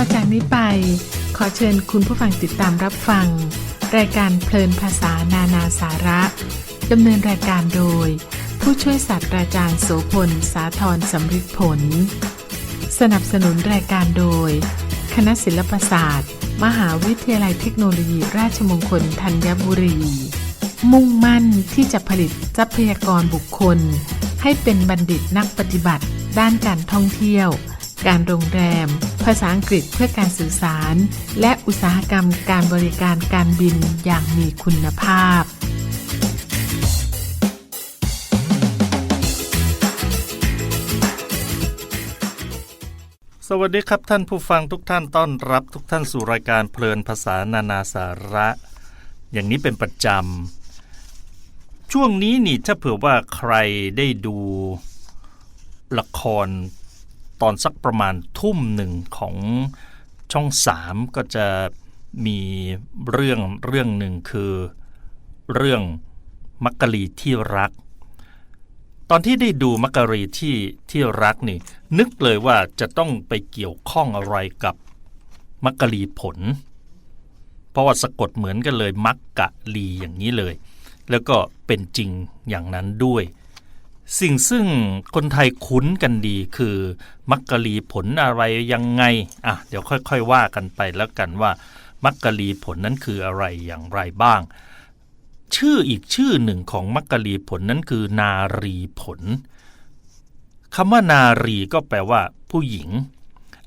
ต่อจากนี้ไป ขอเชิญคุณผู้ฟังติดตามรับฟัง รายการเพลินภาษานานาสาระดำเนินรายการโดย ผู้ช่วยศาสตราจารย์โสพล สาธรสำริดผล สนับสนุนรายการโดย คณะศิลปศาสตร์ มหาวิทยาลัยเทคโนโลยีราชมงคลธัญบุรี มุ่งมั่นที่จะผลิตทรัพยากรบุคคล ให้เป็นบัณฑิตนักปฏิบัติ ด้านการท่องเที่ยว การโรงแรม ภาษาอังกฤษเพื่อการสื่อสาร และอุตสาหกรรมการบริการการบินอย่างมีคุณภาพสวัสดีครับท่านผู้ฟังทุกท่านต้อนรับทุกท่านสู่รายการเพลินภาษานานาสาระ อย่างนี้เป็นประจำช่วงนี้นี่ถ้าเผื่อว่าใครได้ดูละคร ตอนสักประมาณทุ่มหนึ่งของช่องสามก็จะมีเรื่องเรื่องหนึ่งคือ เรื่องมักกะลีที่รัก ตอนที่ได้ดูมักกะรีที่ที่รักนี่ นึกเลยว่าจะต้องไปเกี่ยวข้องอะไรกับมักกะลีผล เพราะว่าสะกดเหมือนกันเลยมักกะลีอย่างนี้เลย แล้วก็เป็นจริงอย่างนั้นด้วย สิ่งซึ่งคนไทยคุ้นกันดีคือ มักกะลีผลอะไรยังไง อะ เดี๋ยวค่อย ๆ ว่ากันไปแล้วกันว่า มักกะลีผลนั้นคืออะไรอย่างไรบ้าง ชื่ออีกชื่อหนึ่งของมักกะลีผลนั้นคือ นารีผลคำว่านารีก็แปลว่า ผู้หญิง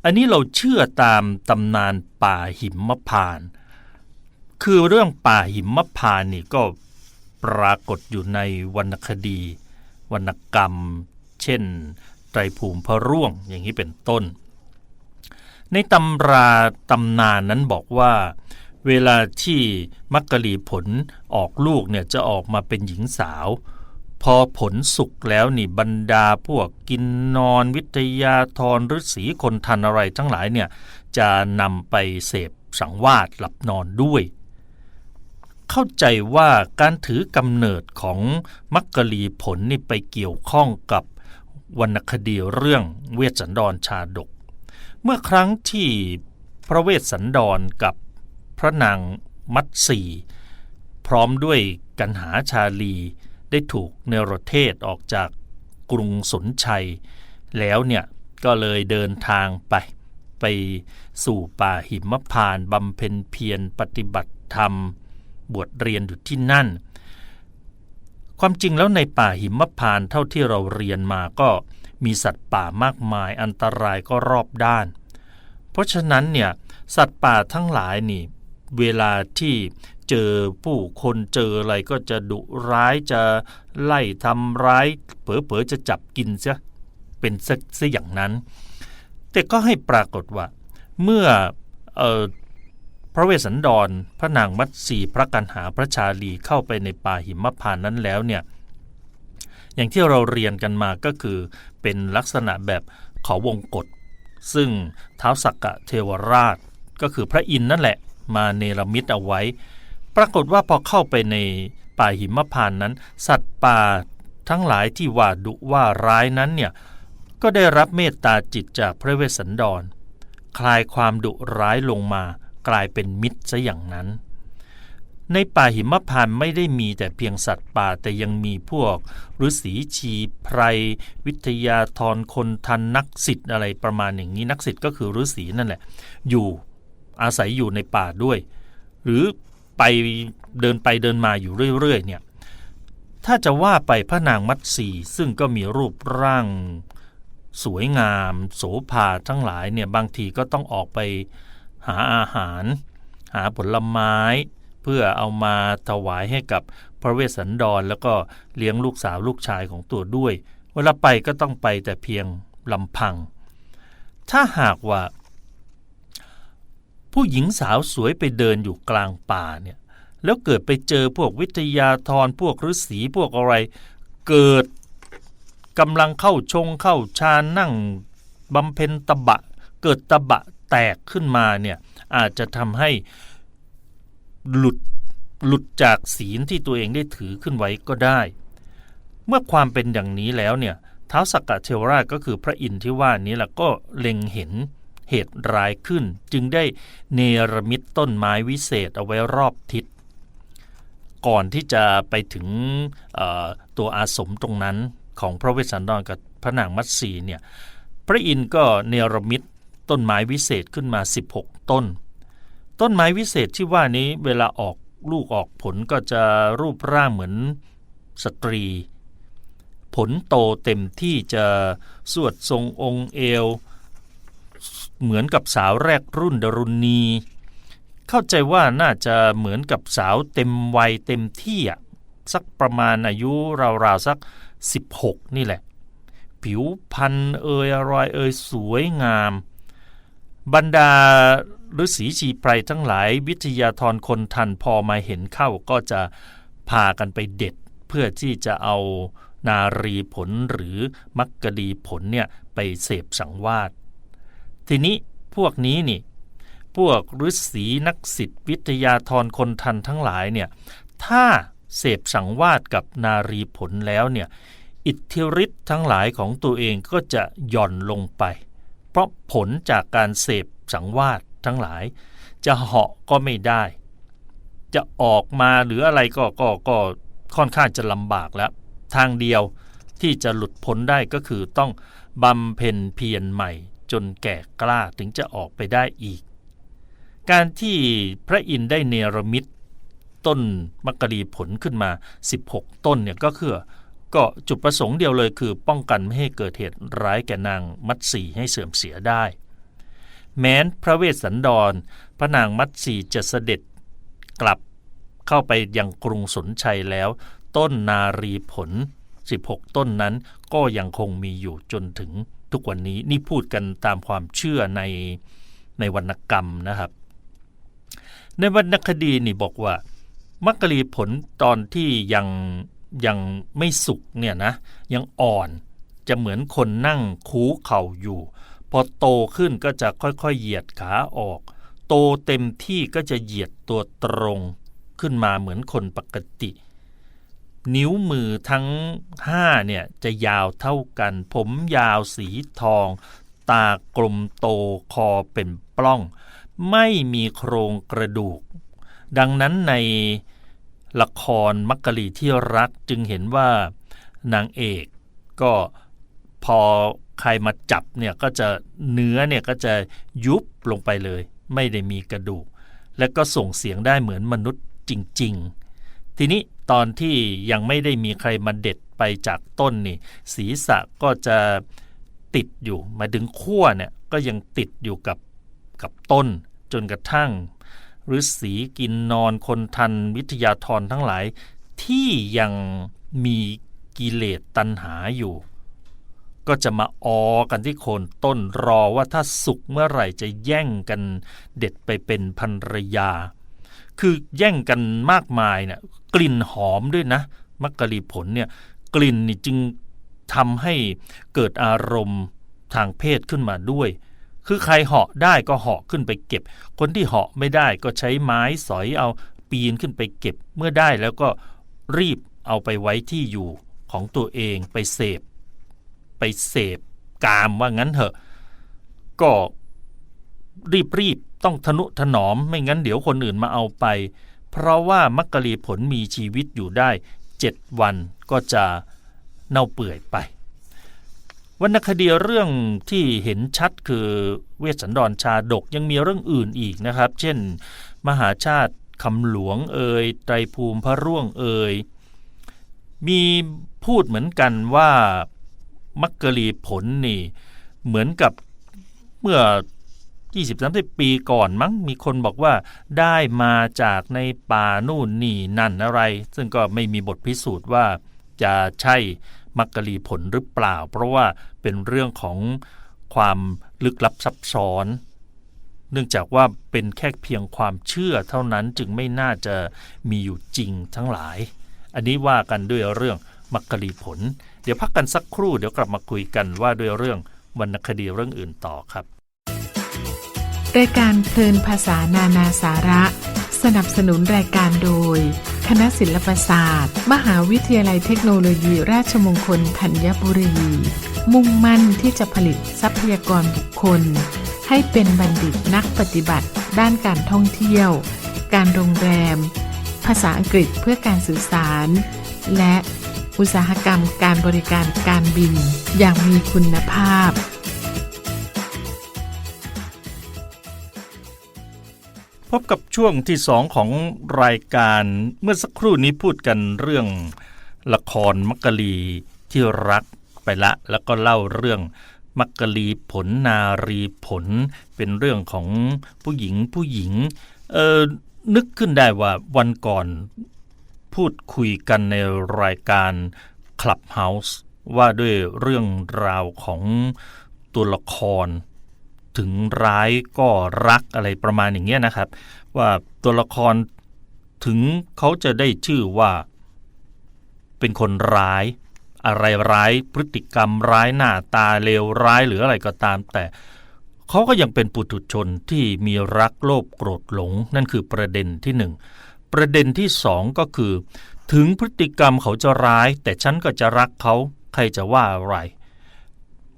อันนี้เราเชื่อตามตำนานป่าหิมพานต์คือเรื่องป่าหิมพานต์นี่ก็ปรากฏอยู่ในวรรณคดี วรรณกรรม เช่นไตรภูมิพระร่วงอย่างนี้เป็นต้น ในตำราตำนานนั้นบอกว่า เวลาที่มักกะลีผลออกลูกเนี่ยจะออกมาเป็นหญิงสาว พอผลสุกแล้วนี่บรรดาพวกกินนอนวิทยาธรฤาษีคนทันอะไรทั้งหลายเนี่ยจะนำไปเสพสังวาสหลับนอนด้วย เข้าใจว่าการถือกำเนิดของมักกะลีผลนี่ไปเกี่ยวข้องกับวรรณคดีเรื่องเวสสันดรชาดก เมื่อครั้งที่พระเวสสันดรกับพระนางมัตสีพร้อมด้วยกันหาชาลีได้ถูกเนรเทศออกจากกรุงสนชัย แล้วเนี่ยก็เลยเดินทางไป ไปสู่ป่าหิมพานต์บำเพ็ญเพียรปฏิบัติธรรม บวชเรียนอยู่ที่นั่น ความจริงแล้วในป่าหิมพานต์เท่าที่เราเรียนมาก็มีสัตว์ป่ามากมายอันตรายก็รอบด้าน เพราะฉะนั้นเนี่ยสัตว์ป่าทั้งหลายนี่เวลาที่เจอผู้คนเจออะไรก็จะดุร้ายจะไล่ทำร้าย เผลอๆจะจับกินซะเป็นซะอย่างนั้น แต่ก็ให้ปรากฏว่า เมื่ออ พระเวสสันดรพระนางมัตสีพระกันหาพระชาลีเข้าไปในป่าหิมพานต์นั้นแล้วเนี่ยอย่างที่เราเรียนกันมาก็คือเป็นลักษณะแบบเขาวงกฏซึ่งเท้าสักกะเทวราช ก็คือพระอินทร์นั่นแหละมาเนรมิตเอาไว้ ปรากฏว่าพอเข้าไปในป่าหิมพานต์นั้น สัตว์ป่าทั้งหลายที่ว่าดุว่าร้ายนั้นเนี่ยก็ได้รับเมตตาจิตจากพระเวสสันดร คลายความดุร้ายลงมา กลายเป็นมิตรซะอย่างนั้น ในป่าหิมพานต์ไม่ได้มีแต่เพียงสัตว์ป่าแต่ยังมีพวกฤาษีชีไพร วิทยาธรคนทันนักสิทธิ์อะไรประมาณอย่างนี้นักสิทธิ์ก็คือฤาษีนั่นแหละ อยู่อาศัยอยู่ในป่าด้วย หรือไปเดินไปเดินมาอยู่เรื่อยๆเนี่ยถ้าจะว่าไปพระนางมัตสีซึ่งก็มีรูปร่างสวยงาม โสภาทั้งหลายเนี่ยบางทีก็ต้องออกไป หาอาหาร หาผลไม้ เพื่อเอามาถวายให้กับพระเวสสันดร แล้วก็เลี้ยงลูกสาวลูกชายของตัวด้วย เวลาไปก็ต้องไปแต่เพียงลำพัง ถ้าหากว่า ผู้หญิงสาวสวยไปเดินอยู่กลางป่าเนี่ยแล้วเกิดไปเจอพวกวิทยาธรพวกฤาษีพวกอะไร เกิดกำลังเข้าชงเข้าฌานนั่งบำเพ็ญตบะ เกิดตบะ แตกขึ้นมาเนี่ยอาจจะทำให้หลุดหลุดจากศีลที่ตัวเองได้ถือขึ้นไว้ก็ได้ เมื่อความเป็นอย่างนี้แล้วเนี่ยท้าวสักกะเทวราชก็คือพระอินทร์ที่ว่านี้แหละก็เล็งเห็นเหตุร้ายขึ้น จึงได้เนรมิตต้นไม้วิเศษเอาไว้รอบทิศ ก่อนที่จะไปถึงตัวอาสมตรงนั้นของพระเวสสันดรกับพระนางมัตสีเนี่ยพระอินทร์ก็เนรมิต ต้นไม้วิเศษขึ้นมา 16 ต้น ต้นไม้วิเศษที่ว่านี้เวลาออกลูกออกผลก็จะรูปร่างเหมือนสตรี ผลโตเต็มที่จะสวดทรงองค์เอว เหมือนกับสาวแรกรุ่นดรุณี เข้าใจว่าน่าจะเหมือนกับสาวเต็มวัยเต็มที่อะสักประมาณอายุราวๆสัก 16 นี่แหละ ผิวพรรณเอยอรอยเอยสวยงาม บรรดาฤาษีชีไพรทั้งหลายวิทยาธรคนทันพอมาเห็นเข้าก็จะพากันไปเด็ด เพื่อที่จะเอานารีผลหรือมักกะดีผลเนี่ยไปเสพสังวาสทีนี้พวกนี้นี่พวกฤาษีนักศิษย์วิทยาธรคนทันทั้งหลายเนี่ยถ้าเสพสังวาสกับนารีผลแล้วเนี่ยอิทธิฤทธิ์ทั้งหลายของตัวเองก็จะหย่อนลงไป เพราะผลจากการเสพสังวาสทั้งหลาย จะเหาะก็ไม่ได้ จะออกมาหรืออะไรก็ก็ก็ค่อนข้างจะลำบากแล้ว ทางเดียวที่จะหลุดพ้นได้ก็คือต้องบำเพ็ญเพียรใหม่ จนแก่กล้าถึงจะออกไปได้อีก การที่พระอินได้เนรมิตต้นมกกะลีผลขึ้นมา 16 ต้นเนี่ยก็คือ ก็จุดประสงค์เดียวเลยคือป้องกันไม่ให้เกิดเหตุร้ายแก่นางมัตสีให้เสื่อมเสียได้ แม้นพระเวสสันดร พระนางมัตสีจะเสด็จกลับเข้าไปยังกรุงสนชัยแล้ว ต้นนารีผล 16 ต้นนั้นก็ยังคงมีอยู่จนถึงทุกวันนี้นี่พูดกันตามความเชื่อในในวรรณกรรมนะครับ ในวรรณคดีนี่บอกว่า มักกะลีผลตอนที่ยัง ยังไม่สุกเนี่ยนะยังอ่อนจะเหมือนคนนั่งคูเข่าอยู่ พอโตขึ้นก็จะค่อยๆเหยียดขาออก โตเต็มที่ก็จะเหยียดตัวตรงขึ้นมาเหมือนคนปกติ นิ้วมือทั้งห้าเนี่ยจะยาวเท่ากัน ผมยาวสีทอง ตากลมโตคอเป็นปล้อง ไม่มีโครงกระดูก ดังนั้นใน ละครมักกะลีที่รักจึงเห็นว่านางเอกก็พอใครมาจับเนี่ยก็จะเนื้อเนี่ยก็จะยุบลงไปเลย ไม่ได้มีกระดูก และก็ส่งเสียงได้เหมือนมนุษย์จริง ๆ ทีนี้ตอนที่ยังไม่ได้มีใครมาเด็ดไปจากต้นนี่ศีรษะก็จะติดอยู่มาถึงขั้วเนี่ยก็ยังติดอยู่กับกับต้น จนกระทั่ง ฤาษีกินนอนคนทันวิทยาธรทั้งหลาย ที่ยังมีกิเลสตัณหาอยู่ ก็จะมาออกันที่โคนต้นรอว่าถ้าสุกเมื่อไหร่จะแย่งกันเด็ดไปเป็นภรรยา คือแย่งกันมากมายเนี่ยกลิ่นหอมด้วยนะมักกะลีผลเนี่ยกลิ่นนี่จึงทำให้เกิดอารมณ์ทางเพศขึ้นมาด้วย คือใครเหาะได้ก็เหาะขึ้นไปเก็บ คนที่เหาะไม่ได้ก็ใช้ไม้สอยเอาปีนขึ้นไปเก็บ เมื่อได้แล้วก็รีบเอาไปไว้ที่อยู่ของตัวเองไปเสพ ไปเสพกามว่างั้นเถอะ ก็รีบรีบต้องทนุถนอมไม่งั้นเดี๋ยวคนอื่นมาเอาไป เพราะว่ามักกะลีผลมีชีวิตอยู่ได้เจ็ดวันก็จะเน่าเปื่อยไป วรรณคดีเรื่องที่เห็นชัดคือเวสสันดรชาดกยังมีเรื่องอื่นอีกนะครับ เช่น มหาชาติคำหลวงเอ่ยไตรภูมิพระร่วงเอ่ยมีพูดเหมือนกันว่ามักกะลีผลนี่ เหมือนกับเมื่อ 20-30 ปีก่อนมั้งมีคนบอกว่าได้มาจากในป่านู่นนี่นั่นอะไร ซึ่งก็ไม่มีบทพิสูจน์ว่าจะใช่ มักกะลีผลหรือเปล่า เพราะว่าเป็นเรื่องของความลึกลับซับซ้อน เนื่องจากว่าเป็นแค่เพียงความเชื่อเท่านั้นจึงไม่น่าจะมีอยู่จริงทั้งหลาย อันนี้ว่ากันด้วยเรื่องมักกะลีผล เดี๋ยวพักกันสักครู่เดี๋ยวกลับมาคุยกันว่าด้วยเรื่องวรรณคดีเรื่องอื่นต่อครับรายการเพลินภาษานานาสาระ สนับสนุนรายการโดย คณะศิลปศาสตร์ มหาวิทยาลัยเทคโนโลยีราชมงคลธัญบุรี มุ่งมั่นที่จะผลิตทรัพยากรบุคคลใให้เป็นบัณฑิตนักปฏิบัติ ด้านการท่องเที่ยว การโรงแรม ภาษาอังกฤษเพื่อการสื่อสาร และอุตสาหกรรมการบริการการบินอย่างมีคุณภาพ พบกับช่วงที่สองของรายการเมื่อสักครู่นี้พูดกันเรื่องละครมักกะลีที่รักไปละ แล้วก็เล่าเรื่องมักกะลีผลนารีผล เป็นเรื่องของผู้หญิงผู้หญิงเออนึกขึ้นได้ว่าวันก่อนพูดคุยกันในรายการ Clubhouse ว่าด้วยเรื่องราวของตัวละคร ถึงร้ายก็รักอะไรประมาณอย่างเงี้ยนะครับ ว่าตัวละครถึงเขาจะได้ชื่อว่า เป็นคนร้าย อะไรร้ายพฤติกรรมร้ายหน้าตาเลวร้ายหรืออะไรก็ตาม แต่เขาก็ยังเป็นปุถุชนที่มีรักโลภโกรธหลง นั่นคือประเด็นที่หนึ่งประเด็นที่สองก็คือ ถึงพฤติกรรมเขาจะร้าย แต่ฉันก็จะรักเขาใครจะว่าอะไร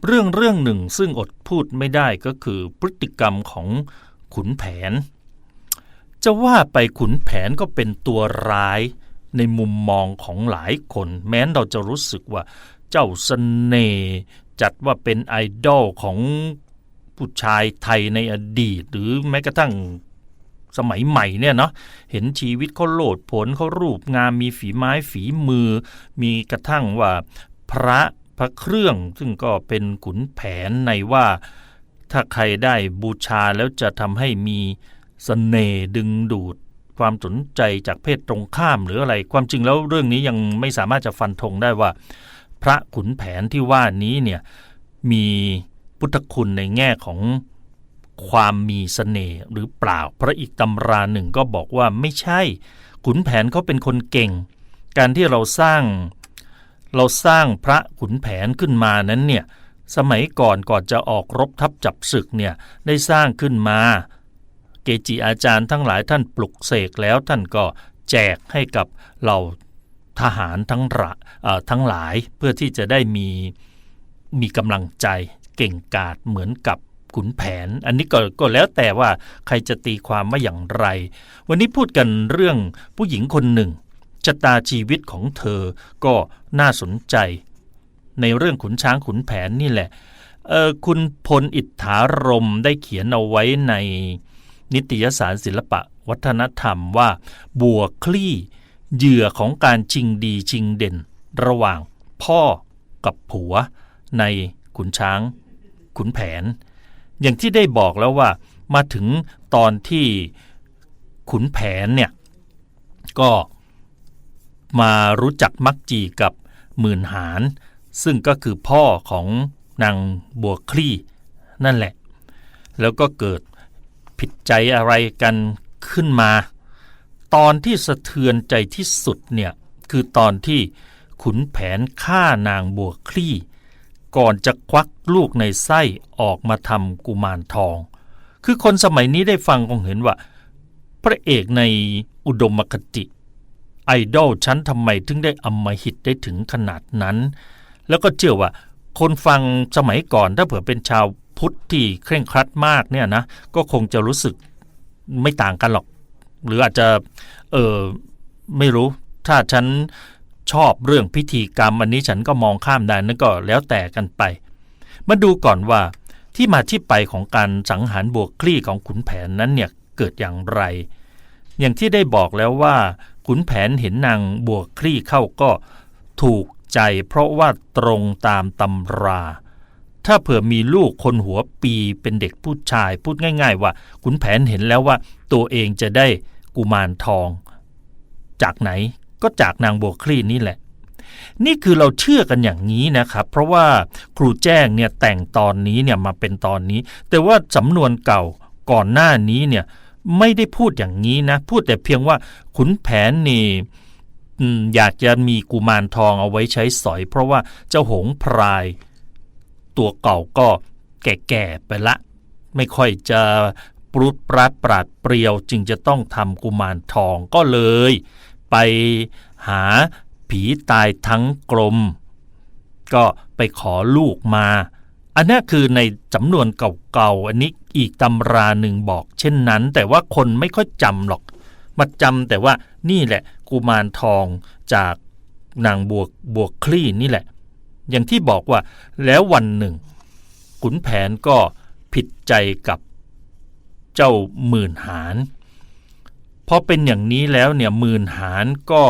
เรื่องเรื่องหนึ่งซึ่งอดพูดไม่ได้ก็คือพฤติกรรมของขุนแผน จะว่าไปขุนแผนก็เป็นตัวร้ายในมุมมองของหลายคน แม้นเราจะรู้สึกว่าเจ้าสเสน่ห์จัดว่าเป็นไอดอลของผู้ชายไทยในอดีต หรือแม้กระทั่งสมัยใหม่เนี่ยเนาะเห็นชีวิตเขาโลดผลเขารูปงามมีฝีไม้ฝีมือ มีกระทั่งว่าพระ พระเครื่อง ซึ่งก็เป็นขุนแผนในว่าถ้าใครได้บูชาแล้วจะทำให้มีสเสน่ห์ดึงดูดความสนใจจากเพศตรงข้ามหรืออะไร ความจริงแล้วเรื่องนี้ยังไม่สามารถจะฟันธงได้ว่า พระขุนแผนที่ว่านี้เนี่ยมีพุทธคุณในแง่ของความมีสเสน่ห์หรือเปล่า พระอีกตำราหนึ่งก็บอกว่าไม่ใช่ ขุนแผนเขาเป็นคนเก่ง การที่เราสร้าง เราสร้างพระขุนแผนขึ้นมานั้นเนี่ยสมัยก่อนก่อนจะออกรบทับจับศึกเนี่ยได้สร้างขึ้นมา เกจิอาจารย์ทั้งหลายท่านปลุกเสกแล้วท่านก็แจกให้กับเหล่าทหารทั้งระทั้งหลายเพื่อที่จะได้มีมีกำลังใจเก่งกาจเหมือนกับขุนแผน อันนี้ก็ก็แล้วแต่ว่าใครจะตีความว่าอย่างไร วันนี้พูดกันเรื่องผู้หญิงคนหนึ่ง ชะตาชีวิตของเธอก็น่าสนใจ ในเรื่องขุนช้างขุนแผนนี่แหละคุณพลอิทธารมได้เขียนเอาไว้ในนิตยสารศิลปะวัฒนธรรมว่า บัวคลี่เหยื่อของการชิงดีชิงเด่น ระหว่างพ่อกับผัวในขุนช้าง ขุนแผน อย่างที่ได้บอกแล้วว่ามาถึงตอนที่ขุนแผนเนี่ยก็ มารู้จักมักจีกับหมื่นหารซึ่งก็คือพ่อของนางบัวคลี่นั่นแหละ แล้วก็เกิดผิดใจอะไรกันขึ้นมา ตอนที่สะเทือนใจที่สุดเนี่ยคือตอนที่ขุนแผนฆ่านางบัวคลี่ ก่อนจะควักลูกในไส้ออกมาทำกุมารทอง คือคนสมัยนี้ได้ฟังคงเห็นว่า พระเอกในอุดมคติ ไอดอลฉันทำไมถึงได้อำมหิตได้ถึงขนาดนั้น แล้วก็เชื่อว่า คนฟังสมัยก่อนถ้าเผื่อเป็นชาวพุทธที่เคร่งครัดมากเนี่ยนะก็คงจะรู้สึกไม่ต่างกันหรอก หรืออาจจะเออไม่รู้ ถ้าฉันชอบเรื่องพิธีกรรมอันนี้ฉันก็มองข้ามได้นั่นก็แล้วแต่กันไป มาดูก่อนว่าที่มาที่ไปของการสังหารบวกคลี่ของขุนแผนนั้นเนี่ยเกิดอย่างไร อย่างที่ได้บอกแล้วว่า ขุนแผนเห็นนางบวกคลี่เข้าก็ถูกใจเพราะว่าตรงตามตำรา ถ้าเผื่อมีลูกคนหัวปีเป็นเด็กผู้ชายพูดง่าย ๆ ว่าขุนแผนเห็นแล้วว่าตัวเองจะได้กุมารทอง จากไหนก็จากนางบวกคลี่นี่แหละ นี่คือเราเชื่อกันอย่างนี้นะครับ เพราะว่าครูแจ้งเนี่ยแต่งตอนนี้เนี่ยมาเป็นตอนนี้ แต่ว่าสำนวนเก่าก่อนหน้านี้เนี่ย ไม่ได้พูดอย่างนี้นะ พูดแต่เพียงว่าขุนแผนนี่อยากจะมีกุมารทองเอาไว้ใช้สอย เพราะว่าเจ้าหงพราย ตัวเก่าก็แก่ๆไปละ ไม่ค่อยจะปรุดปราดปราดเปรียวจึงจะต้องทำกุมารทองก็เลย ไปหาผีตายทั้งกลม ก็ไปขอลูกมา อันนี้คือในจำนวนเก่าๆ อันนี้อีกตำราหนึ่งบอก เช่นนั้น แต่ว่าคนไม่ค่อยจำหรอก มาจำแต่ว่านี่แหละกุมารทองจากนางบวกบวกคลี่นี่แหละ อย่างที่บอกว่าแล้ววันหนึ่ง ขุนแผนก็ผิดใจกับเจ้าหมื่นหารพอเป็นอย่างนี้แล้วเนี่ยหมื่นหารก็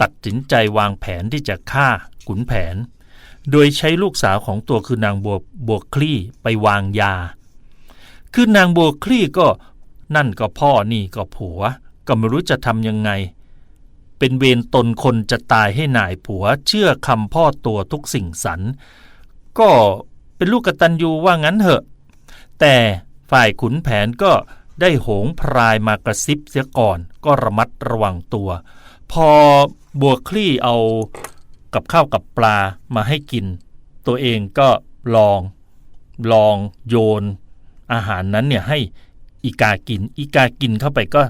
ตัดสินใจวางแผนที่จะฆ่าขุนแผน โดยใช้ลูกสาวของตัวคือนางบัวบัวคลี่ไปวางยา คือนางบัวคลี่ก็นั่นก็พ่อนี่ก็ผัว ก็ไม่รู้จะทำยังไง เป็นเวรตนคนจะตายให้นายผัว เชื่อคำพ่อตัวทุกสิ่งสรรก็เป็นลูกกตัญญูว่างั้นเหอะ แต่ฝ่ายขุนแผนก็ได้โหงพรายมากระซิบเสียก่อน ก็ระมัดระวังตัว พอบัวคลี่เอา กับข้าวกับปลามาให้กิน ตัวเองก็ลองลองโยน อาหารนั้นเนี่ยให้อีกากิน อีกากินเข้าไปก็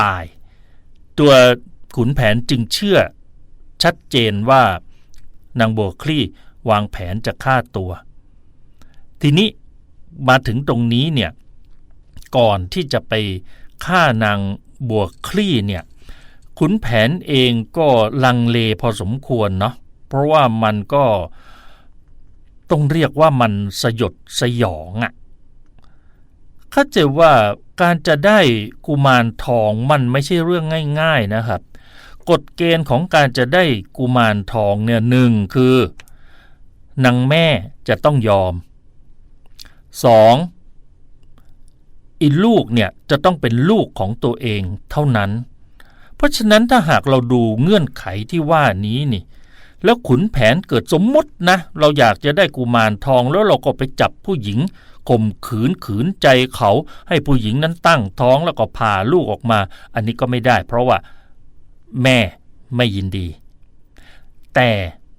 ตาย ตัวขุนแผนจึงเชื่อชัดเจนว่านางบัวคลี่วางแผนจะฆ่าตัว ทีนี้มาถึงตรงนี้เนี่ยก่อนที่จะไปฆ่านางบัวคลี่เนี่ยขุนแผนเองก็ลังเลพอสมควรเนาะ เพราะว่ามันก็ต้องเรียกว่ามันสยดสยองอะ่ะเข้าใจว่าการจะได้กุมารทองมันไม่ใช่เรื่องง่าย ๆนะครับ กฎเกณฑ์ของการจะได้กุมารทองเนี่ยหนึ่งคือนางแม่จะต้องยอมสองอีลูกเนี่ยจะต้องเป็นลูกของตัวเองเท่านั้น เพราะฉะนั้นถ้าหากเราดูเงื่อนไขที่ว่านี้นี่ แล้วขุนแผนเกิดสมมตินะ เราอยากจะได้กุมารทองแล้วเราก็ไปจับผู้หญิงข่มขืนขืนใจเขาให้ผู้หญิงนั้นตั้งท้องแล้วก็พาลูกออกมา อันนี้ก็ไม่ได้ เพราะว่าแม่ไม่ยินดี แต่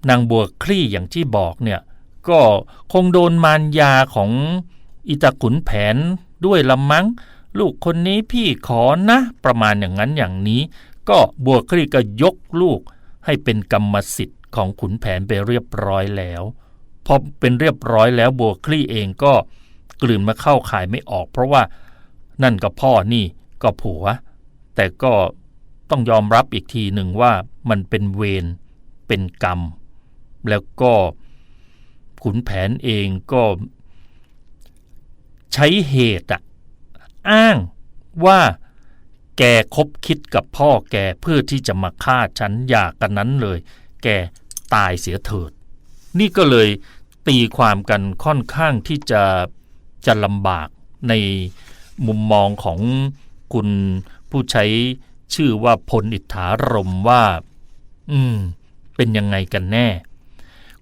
นางบัวคลี่อย่างที่บอกเนี่ยก็คงโดนมารยาของอิตาขุนแผนด้วยละมัง้ง ลูกคนนี้พี่ขอนะ ประมาณอย่างนั้นอย่างนี้ ก็บัวคลี่ก็ยกลูกให้เป็นกรรมสิทธิ ของขุนแผนไปเรียบร้อยแล้วพอเป็นเรียบร้อยแล้วบัวคลี่เองก็กลืนมาเข้าขายไม่ออก เพราะว่านั่นก็พ่อนี่ก็ผัว แต่ก็ต้องยอมรับอีกทีหนึ่งว่ามันเป็นเวรเป็นกรรม แล้วก็ขุนแผนเองก็ใช้เหตุอะอ้างว่าแกคบคิดกับพ่อแกเพื่อที่จะมาฆ่าฉันอยากกันนั้นเลย แก ตายเสียเถิด นี่ก็เลยตีความกันค่อนข้างที่จะจะลำบากในมุมมองของคุณผู้ใช้ชื่อว่าพลอิทธารมว่า อืม เป็นยังไงกันแน่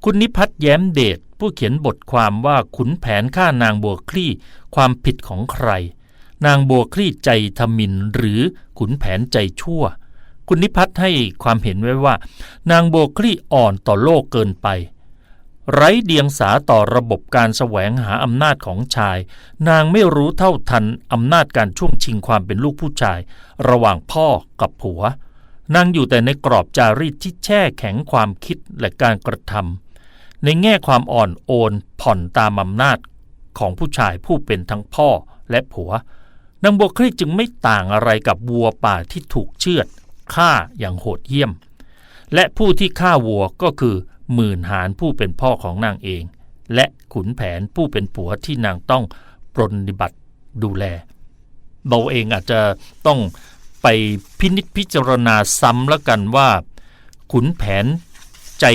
คุณนิพัฒน์แย้มเดชผู้เขียนบทความว่าขุนแผนฆ่านางบัวคลี่ความผิดของใคร นางบัวคลี่ใจทมินหรือขุนแผนใจชั่ว คุณนิพัฒน์ให้ความเห็นไว้ว่า นางโบคลี่อ่อนต่อโลกเกินไป ไร้เดียงสาต่อระบบการแสวงหาอำนาจของชาย นางไม่รู้เท่าทันอำนาจการช่วงชิงความเป็นลูกผู้ชาย ระหว่างพ่อกับผัวนางอยู่แต่ในกรอบจารีตที่แช่แข็งความคิดและการกระทำในแง่ความอ่อนโอนผ่อนตามอำนาจของผู้ชายผู้เป็นทั้งพ่อและผัวนางบัวคลี่จึงไม่ต่างอะไรกับวัวป่าที่ถูกเชือด ฆ่าอย่างโหดเหี้ยม และผู้ที่ฆ่าวัวก็คือหมื่นหารผู้เป็นพ่อของนางเอง และขุนแผนผู้เป็นผัวที่นางต้องปรนนิบัติดูแล เราเองอาจจะต้องไปพินิจพิจารณาซ้ำแล้วกันว่า ขุนแผนใจ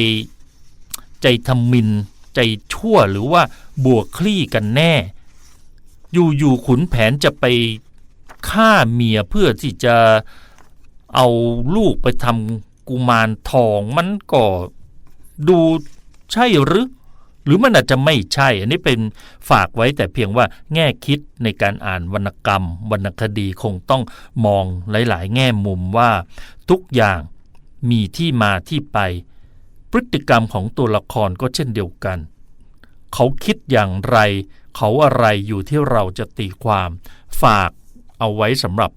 ใจทมิน ใจชั่วหรือว่าบวกคลี่กันแน่ อยู่ๆขุนแผนจะไปฆ่าเมียเพื่อที่จะ เอาลูกไปทำกุมารทองมันก็ดูใช่หรือ หรือมันอาจจะไม่ใช่ อันนี้เป็นฝากไว้แต่เพียงว่าแง่คิดในการอ่านวรรณกรรม วรรณคดีคงต้องมองหลาย ๆ แง่มุมว่า ทุกอย่างมีที่มาที่ไป พฤติกรรมของตัวละครก็เช่นเดียวกัน เขาคิดอย่างไร เขาอะไรอยู่ที่เราจะตีความ ฝากเอาไว้สำหรับ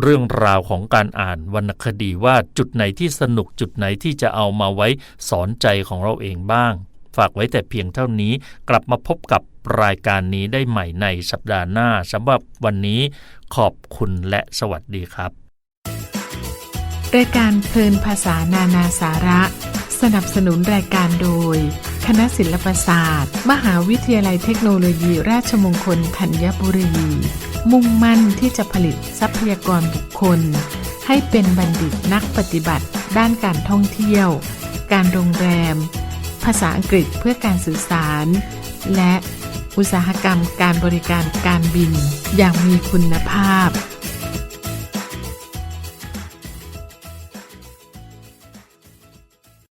เรื่องราวของการอ่านวรรณคดีว่าจุดไหนที่สนุกจุดไหนที่จะเอามาไว้สอนใจของเราเองบ้าง ฝากไว้แต่เพียงเท่านี้กลับมาพบกับรายการนี้ได้ใหม่ในสัปดาห์หน้าสำหรับวันนี้ขอบคุณและสวัสดีครับรายการเพลินภาษานานาสาระ สนับสนุนรายการโดย คณะศิลปศาสตร์ มหาวิทยาลัยเทคโนโลยีราชมงคลธัญบุรี มุ่งมั่นที่จะผลิตทรัพยากรบุคคล ให้เป็นบัณฑิตนักปฏิบัติ ด้านการท่องเที่ยว การโรงแรม ภาษาอังกฤษเพื่อการสื่อสาร และอุตสาหกรรมการบริการการบินอย่างมีคุณภาพ